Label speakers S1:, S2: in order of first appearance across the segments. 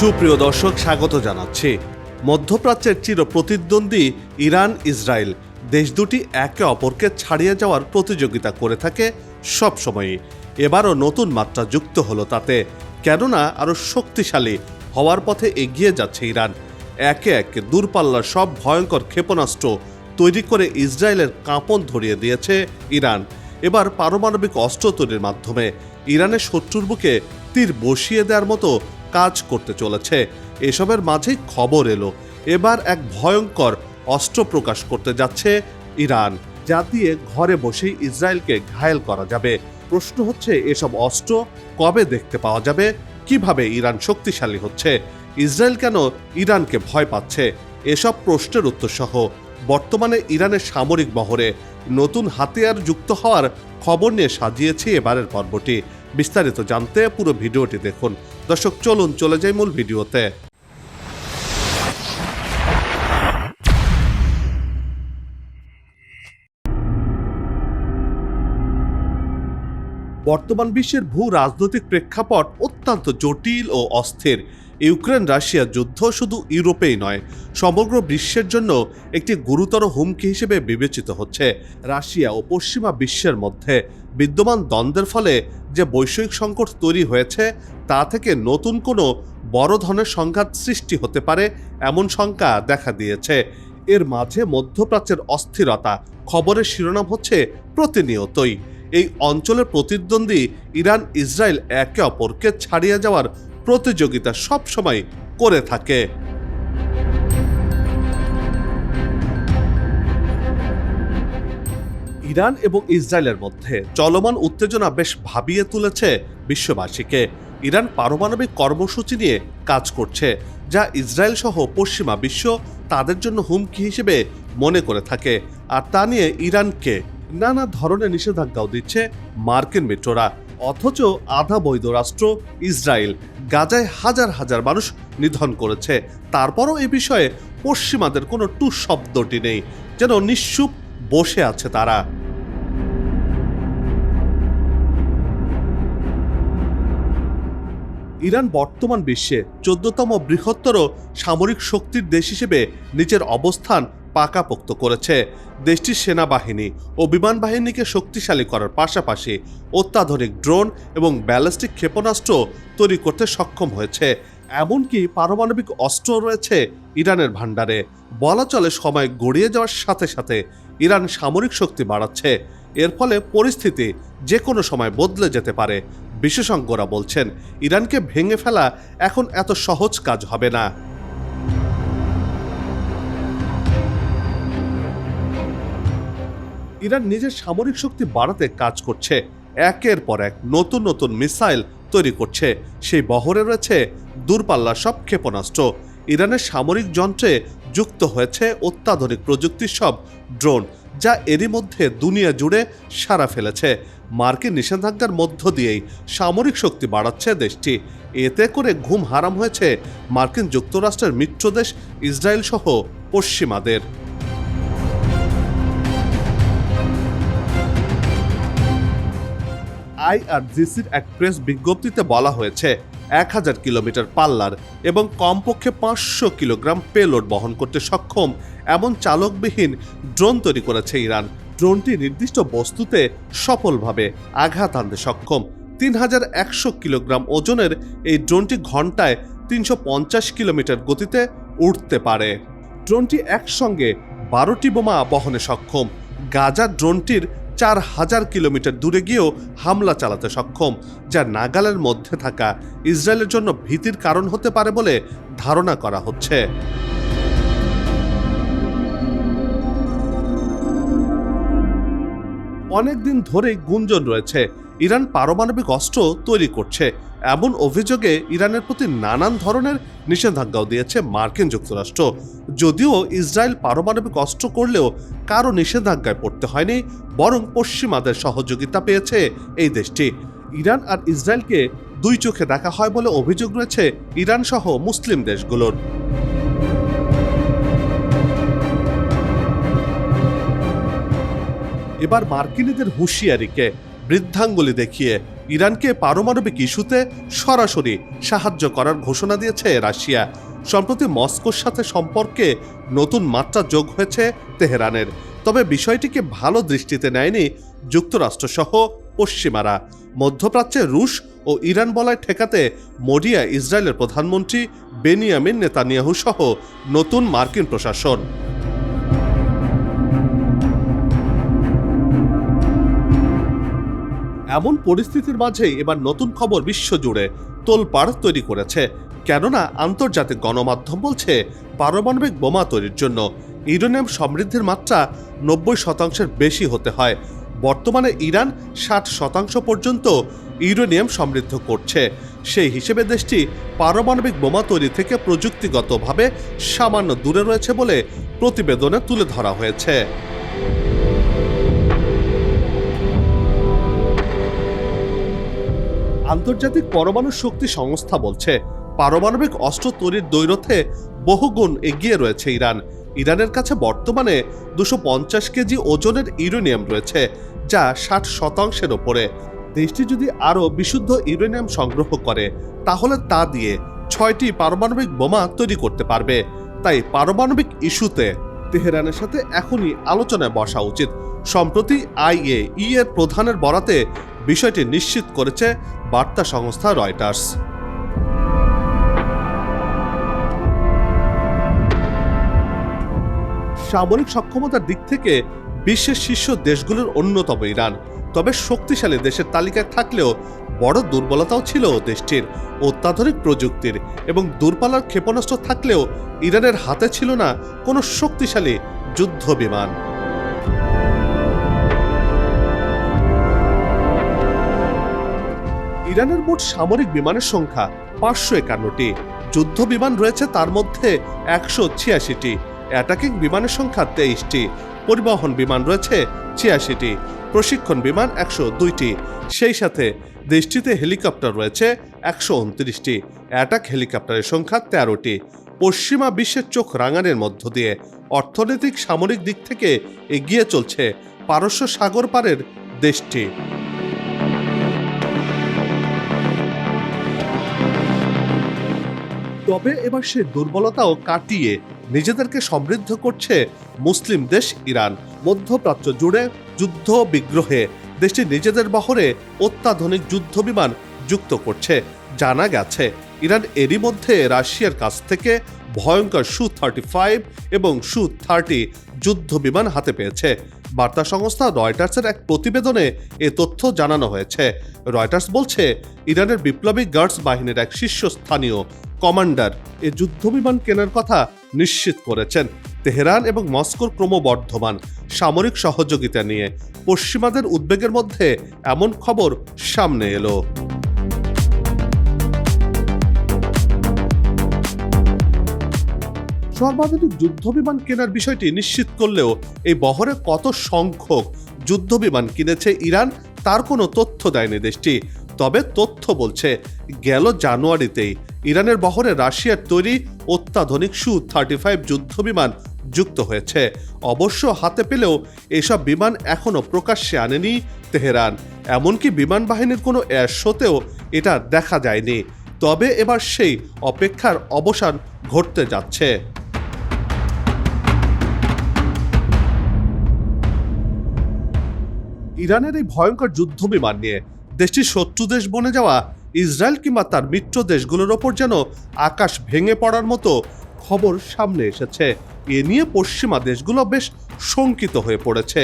S1: সুপ্রিয় দর্শক স্বাগত জানাচ্ছি মধ্যপ্রাচ্যের চির প্রতিদ্বন্দ্বী ইরান ইসরায়েল দেশ দুটি একে অপরকে ছাড়িয়ে যাওয়ার প্রতিযোগিতা করে থাকে সবসময়ই এবারও নতুন মাত্রা যুক্ত হলো তাতে কেননা আরও শক্তিশালী হওয়ার পথে এগিয়ে যাচ্ছে ইরান একে একে দূরপাল্লার সব ভয়ঙ্কর ক্ষেপণাস্ত্র তৈরি করে ইসরায়েলের কাঁপন ধরিয়ে দিয়েছে ইরান এবার পারমাণবিক অস্ত্র তৈরির মাধ্যমে ইরানের শত্রুর বুকে তীর বসিয়ে দেওয়ার মতো কাজ করতে চলেছে এসবের মাঝেই খবর এলো এবার এক ভয়ঙ্কর অস্ত্র প্রকাশ করতে যাচ্ছে ইরান যা দিয়ে ঘরে বসেই ইসরায়েলকে ঘায়েল করা যাবে প্রশ্ন হচ্ছে এসব অস্ত্র কবে দেখতে পাওয়া যাবে কিভাবে ইরান শক্তিশালী হচ্ছে ইসরায়েল কেন ইরানকে ভয় পাচ্ছে এসব প্রশ্নের উত্তর সহ বর্তমানে ইরানের সামরিক মহরে নতুন হাতিয়ার যুক্ত হওয়ার খবর নিয়ে সাজিয়েছি এবারের পর্বটি বিস্তারিত জানতে পুরো ভিডিওটি দেখুন দর্শক চলুন চলে যাই মূল ভিডিওতে বর্তমান বিশ্বের ভূ রাজনৈতিক প্রেক্ষাপট অত্যন্ত জটিল ও অস্থির ইউক্রেন রাশিয়া যুদ্ধ শুধু ইউরোপেই নয় সমগ্র বিশ্বের জন্য একটি গুরুতর হুমকি হিসেবে বিবেচিত হচ্ছে রাশিয়া ও পশ্চিমা বিশ্বের মধ্যে বিদ্যমান দ্বন্দ্বের ফলে যে বৈষয়িক সংকট তৈরি হয়েছে তা থেকে নতুন কোনো বড় ধরনের সংঘাত সৃষ্টি হতে পারে এমন শঙ্কা দেখা দিয়েছে এর মাঝে মধ্যপ্রাচ্যের অস্থিরতা খবরের শিরোনাম হচ্ছে প্রতিনিয়তই এই অঞ্চলের প্রতিদ্বন্দ্বী ইরান ইসরায়েল একে অপরকে ছাড়িয়ে যাওয়ার প্রতিযোগিতা সবসময় করে থাকে ইরান এবং ইসরায়েলের মধ্যে চলমান উত্তেজনা বেশ ভাবিয়ে তুলেছে বিশ্ববাসীকে ইরান পারমাণবিক কর্মসূচি নিয়ে কাজ করছে যা ইসরায়েল সহ পশ্চিমা বিশ্ব তাদের জন্য হুমকি হিসেবে মনে করে থাকে আর তা নিয়ে ইরানকে নানা ধরনের নিষেধাজ্ঞাও দিচ্ছে মার্কিন মিত্ররা অথচ আধা বৈধ রাষ্ট্র ইসরায়েল গাজায় হাজার হাজার মানুষ নিধন করেছে তারপরও এ বিষয়ে পশ্চিমাদের কোনো টু শব্দটি নেই যেন নিঃসুপ বসে আছে তারা ইরান বর্তমান বিশ্বে চোদ্দতম বৃহত্তর সামরিক শক্তির দেশ হিসেবে নিজের অবস্থান পাকাপোক্ত করেছে দেশটির সেনাবাহিনী ও বিমান বাহিনীকে শক্তিশালী করার পাশাপাশি অত্যাধুনিক ড্রোন এবং ব্যালিস্টিক ক্ষেপণাস্ত্র তৈরি করতে সক্ষম হয়েছে এমনকি পারমাণবিক অস্ত্র রয়েছে ইরানের ভাণ্ডারে বলা চলে সময় গড়িয়ে যাওয়ার সাথে সাথে ইরান সামরিক শক্তি বাড়াচ্ছে এর ফলে পরিস্থিতি যে কোনো সময় বদলে যেতে পারে বিশেষজ্ঞরা বলছেন ইরানকে ভেঙে ফেলা এখন এত সহজ কাজ হবে না ইরান নিজের সামরিক শক্তি বাড়াতে কাজ করছে একের পর এক নতুন নতুন মিসাইল তৈরি করছে সেই বহরে রয়েছে দূরপাল্লার সব ক্ষেপণাস্ত্র ইরানের সামরিক যন্ত্রে যুক্ত হয়েছে অত্যাধুনিক প্রযুক্তির সব ড্রোন যা এরই মধ্যে দুনিয়া জুড়ে সারা ফেলেছে মার্কিন নিষেধাজ্ঞার মধ্য দিয়েই সামরিক শক্তি বাড়াচ্ছে দেশটি এতে করে ঘুম হারাম হয়েছে মার্কিন যুক্তরাষ্ট্রের মিত্র দেশ ইসরায়েল সহ পশ্চিমাদের আইআরজিসির এক প্রেস বিজ্ঞপ্তিতে বলা হয়েছে এক হাজার কিলোমিটার পাল্লার এবং কমপক্ষে পাঁচশো কিলোগ্রাম পেলোড বহন করতে সক্ষম এমন চালকবিহীন ড্রোন তৈরি করেছে ইরান ড্রোনটি নির্দিষ্ট বস্তুতে সফলভাবে আঘাত আনতে সক্ষম তিন হাজার একশো কিলোগ্রাম ওজনের এই ড্রোনটি ঘন্টায় তিনশো পঞ্চাশ কিলোমিটার গতিতে উঠতে পারে ড্রোনটি একসঙ্গে বারোটি বোমা বহনে সক্ষম গাজা ড্রোনটির চার হাজার কিলোমিটার দূরে গিয়েও হামলা চালাতে সক্ষম যা নাগালের মধ্যে থাকা ইসরায়েলের জন্য ভীতির কারণ হতে পারে বলে ধারণা করা হচ্ছে অনেকদিন ধরেই গুঞ্জন রয়েছে ইরান পারমাণবিক অস্ত্র তৈরি করছে এমন অভিযোগে ইরানের প্রতি নানান ধরনের নিষেধাজ্ঞাও দিয়েছে মার্কিন যুক্তরাষ্ট্র যদিও ইসরায়েল পারমাণবিক অস্ত্র করলেও কারো নিষেধাজ্ঞায় পড়তে হয়নি বরং পশ্চিমাদের সহযোগিতা পেয়েছে এই দেশটি ইরান আর ইসরায়েলকে দুই চোখে দেখা হয় বলে অভিযোগ রয়েছে ইরান সহ মুসলিম দেশগুলোর এবার মার্কিনীদের হুঁশিয়ারিকে বৃদ্ধাঙ্গুলি দেখিয়ে ইরানকে পারমাণবিক ইস্যুতে সরাসরি সাহায্য করার ঘোষণা দিয়েছে রাশিয়া সম্প্রতি মস্কোর সাথে সম্পর্কে নতুন মাত্রা যোগ হয়েছে তেহরানের তবে বিষয়টিকে ভালো দৃষ্টিতে নেয়নি যুক্তরাষ্ট্রসহ পশ্চিমারা মধ্যপ্রাচ্যে রুশ ও ইরান বলায় ঠেকাতে মরিয়া ইসরায়েলের প্রধানমন্ত্রী বেনিয়ামিন নেতানিয়াহু সহ নতুন মার্কিন প্রশাসন এমন পরিস্থিতির মাঝেই এবার নতুন খবর বিশ্বজুড়ে তোলপাড় তৈরি করেছে কেননা আন্তর্জাতিক গণমাধ্যম বলছে পারমাণবিক বোমা তৈরির জন্য ইউরেনিয়াম সমৃদ্ধির মাত্রা নব্বই শতাংশের বেশি হতে হয় বর্তমানে ইরান ষাট শতাংশ পর্যন্ত ইউরেনিয়াম সমৃদ্ধ করছে সেই হিসেবে দেশটি পারমাণবিক বোমা তৈরি থেকে প্রযুক্তিগতভাবে সামান্য দূরে রয়েছে বলে প্রতিবেদনে তুলে ধরা হয়েছে আন্তর্জাতিক পরমাণু শক্তি সংস্থা বলছে পারমাণবিক অস্ত্র তৈরির দৈরথে বহুগুণ এগিয়ে রয়েছে ইরান ইরানের কাছে বর্তমানে দুশো পঞ্চাশ কেজি ওজনের ইউরেনিয়াম রয়েছে যা ষাট শতাংশের ওপরে দেশটি যদি আরও বিশুদ্ধ ইউরেনিয়াম সংগ্রহ করে তাহলে তা দিয়ে ছয়টি পারমাণবিক বোমা তৈরি করতে পারবে তাই পারমাণবিক ইস্যুতে তেহরানের সাথে এখনই আলোচনায় বসা উচিত সম্প্রতি আইএ ইয়ের প্রধানের বরাতে বিষয়টি নিশ্চিত করেছে বার্তা সংস্থা রয়টার্স সামরিক সক্ষমতার দিক থেকে বিশ্বের শীর্ষ দেশগুলোর অন্যতম ইরান তবে শক্তিশালী দেশের তালিকায় থাকলেও বড় দুর্বলতাও ছিল দেশটির অত্যাধুনিক প্রযুক্তির এবং দূরপাল্লার ক্ষেপণাস্ত্র থাকলেও ইরানের হাতে ছিল না কোনো শক্তিশালী যুদ্ধ বিমান ইরানের মোট সামরিক বিমানের সংখ্যা পাঁচশো একান্নটি যুদ্ধ বিমান রয়েছে তার মধ্যে একশো ছিয়াশিটি অ্যাটাকিং বিমানের সংখ্যা তেইশটি পরিবহন বিমান রয়েছে ছিয়াশিটি প্রশিক্ষণ বিমান একশো দুইটি সেই সাথে দেশটিতে হেলিকপ্টার রয়েছে একশো উনত্রিশটি অ্যাটাক হেলিকপ্টারের সংখ্যা তেরোটি পশ্চিমা বিশ্বের চোখ রাঙানের মধ্য দিয়ে অর্থনৈতিক সামরিক দিক থেকে এগিয়ে চলছে পারস্য সাগর পারের দেশটি তবে এবার সে দুর্বলতাও কাটিয়ে নিজেদেরকে সমৃদ্ধ করছে মুসলিম দেশ ইরান মধ্যপ্রাচ্য জুড়ে যুদ্ধ বিগ্রহে দেশটি নিজেদের বহরে অত্যাধুনিক যুদ্ধ বিমান যুক্ত করছে জানা গেছে ইরান এরই মধ্যে রাশিয়ার কাছ থেকে ভয়ঙ্কর সু থার্টি ফাইভ এবং সু থার্টি যুদ্ধ বিমান হাতে পেয়েছে বার্তা সংস্থা রয়টার্সের এক প্রতিবেদনে এ তথ্য জানানো হয়েছে রয়টার্স বলছে ইরানের বিপ্লবী গার্ডস বাহিনীর এক শীর্ষস্থানীয় কমান্ডার এ যুদ্ধবিমান কেনার কথা নিশ্চিত করেছেন তেহরান এবং মস্কোর ক্রমবর্ধমান সামরিক সহযোগিতা নিয়ে পশ্চিমাদের উদ্বেগের মধ্যে এমন খবর সামনে এলো সর্বাধুনিক যুদ্ধবিমান কেনার বিষয়টি নিশ্চিত করলেও এই বহরে কত সংখ্যক যুদ্ধবিমান কিনেছে ইরান তার কোনো তথ্য দেয়নি দেশটি তবে তথ্য বলছে গেল জানুয়ারিতেই ইরানের বহরে রাশিয়ার তৈরি অত্যাধুনিক সু থার্টি ফাইভ যুদ্ধ বিমান যুক্ত হয়েছে অবশ্য হাতে পেলেও এসব বিমান এখনও প্রকাশ্যে আনেনি তেহরান এমনকি বিমান বাহিনীর কোনো এয়ার শোতেও এটা দেখা যায়নি তবে এবার সেই অপেক্ষার অবসান ঘটতে যাচ্ছে ইরানের এই ভয়ঙ্কর যুদ্ধ বিমান নিয়ে দেশটির শত্রু দেশ বনে যাওয়া ইসরায়েল কিংবা তার মিত্র দেশগুলোর ওপর যেন আকাশ ভেঙে পড়ার মতো খবর সামনে এসেছে এ নিয়ে পশ্চিমা দেশগুলো বেশ শঙ্কিত হয়ে পড়েছে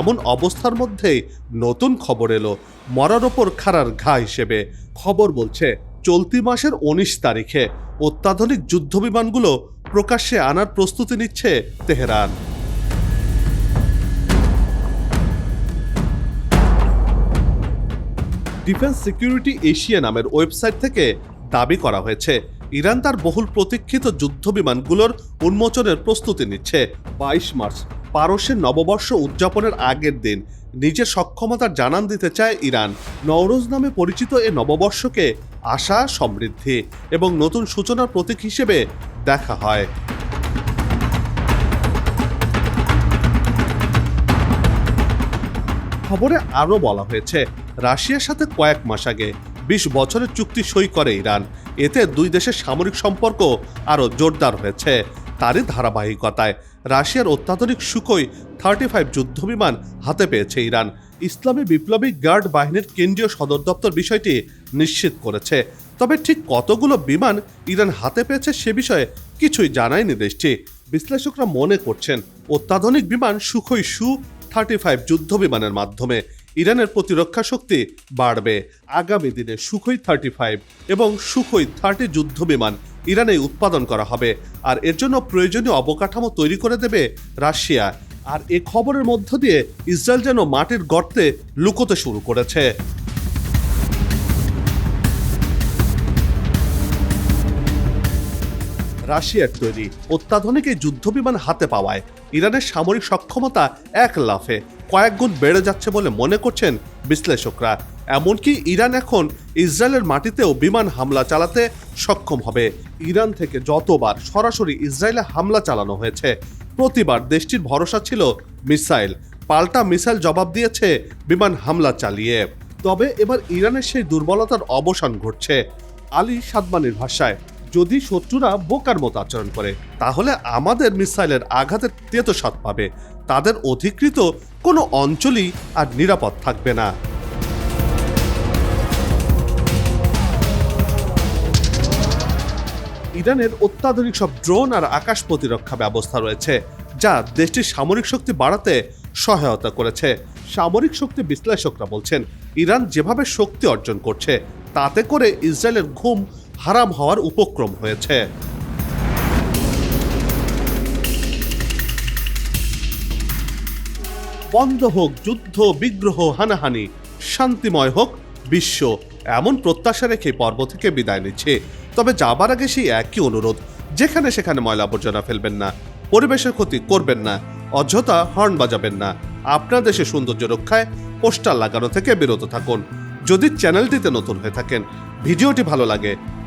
S1: এমন অবস্থার মধ্যেই নতুন খবর এলো মরার ওপর খারার ঘা হিসেবে খবর বলছে চলতি মাসের উনিশ তারিখে অত্যাধুনিক যুদ্ধ বিমানগুলো প্রকাশ্যে আনার প্রস্তুতি নিচ্ছে তেহরান ডিফেন্স সিকিউরিটি এশিয়া নামের ওয়েবসাইট থেকে দাবি করা হয়েছে ইরান তার বহুল প্রতীক্ষিত যুদ্ধ বিমানগুলোর উন্মোচনের প্রস্তুতি নিচ্ছে বাইশ মার্চ পারস্যের নববর্ষ উদযাপনের আগের দিন নিজের সক্ষমতার জানান দিতে চায় ইরান নওরোজ নামে পরিচিত এ নববর্ষকে আশা সমৃদ্ধি এবং নতুন সূচনার প্রতীক হিসেবে দেখা হয় খবরে আরও বলা হয়েছে রাশিয়ার সাথে কয়েক মাস আগে বিশ বছরের চুক্তি সই করে ইরান এতে দুই দেশের সামরিক সম্পর্ক আরও জোরদার হয়েছে তারই ধারাবাহিকতায় রাশিয়ার অত্যাধুনিক সুখই থার্টি ফাইভ যুদ্ধবিমান হাতে পেয়েছে ইরান ইসলামী বিপ্লবী গার্ড বাহিনীর কেন্দ্রীয় সদর দপ্তর বিষয়টি নিশ্চিত করেছে তবে ঠিক কতগুলো বিমান ইরান হাতে পেয়েছে সে বিষয়ে কিছুই জানায়নি দেশটি বিশ্লেষকরা মনে করছেন অত্যাধুনিক বিমান সুখই সু থার্টি ফাইভ যুদ্ধ বিমানের মাধ্যমে ইরানের প্রতিরক্ষা শক্তি বাড়বে আগামী দিনে সুখই থার্টি ফাইভ এবং সুখই থার্টি যুদ্ধ বিমান ইরানে উৎপাদন করা হবে আর এর জন্য প্রয়োজনীয় অবকাঠামো তৈরি করে দেবে রাশিয়া আর এ খবরের মধ্য দিয়ে ইসরায়েল যেন মাটির গর্তে লুকোতে শুরু করেছে রাশিয়ার তৈরি অত্যাধুনিক এই বিমান হাতে পাওয়ায় ইরানের সামরিক সক্ষমতা এক লাফে কয়েক গুণ বেড়ে যাচ্ছে বলে মনে করছেন বিশ্লেষকরা এমনকি ইরান এখন ইসরায়েলের মাটিতেও বিমান হামলা চালাতে সক্ষম হবে ইরান থেকে যতবার সরাসরি ইসরায়েলে হামলা চালানো হয়েছে প্রতিবার দেশটির ভরসা ছিল মিসাইল পাল্টা মিসাইল জবাব দিয়েছে বিমান হামলা চালিয়ে তবে এবার ইরানের সেই দুর্বলতার অবসান ঘটছে আলী সাদমানির ভাষায় যদি শত্রুরা বোকার মতো আচরণ করে তাহলে আমাদের মিসাইলের আঘাতের তেতো স্বাদ পাবে তাদের অধিকৃত কোনো অঞ্চলই আর নিরাপদ থাকবে না ইরানের অত্যাধুনিক সব ড্রোন আর আকাশ প্রতিরক্ষা ব্যবস্থা রয়েছে যা দেশটির সামরিক শক্তি বাড়াতে সহায়তা করেছে সামরিক শক্তি বিশ্লেষকরা বলছেন ইরান যেভাবে শক্তি অর্জন করছে তাতে করে ইসরায়েলের ঘুম হারাম হওয়ার উপক্রম হয়েছে বন্ধ হোক যুদ্ধ বিগ্রহ হানাহানি শান্তিময় হোক বিশ্ব এমন প্রত্যাশা রেখে পর্ব থেকে বিদায় নিচ্ছে তবে যাবার আগে সেই একই অনুরোধ যেখানে সেখানে ময়লা আবর্জনা ফেলবেন না পরিবেশের ক্ষতি করবেন না অযথা হর্ন বাজাবেন না আপনার দেশে সৌন্দর্য রক্ষায় পোস্টার লাগানো থেকে বিরত থাকুন যদি চ্যানেলটিতে নতুন হয়ে থাকেন ভিডিওটি ভালো লাগে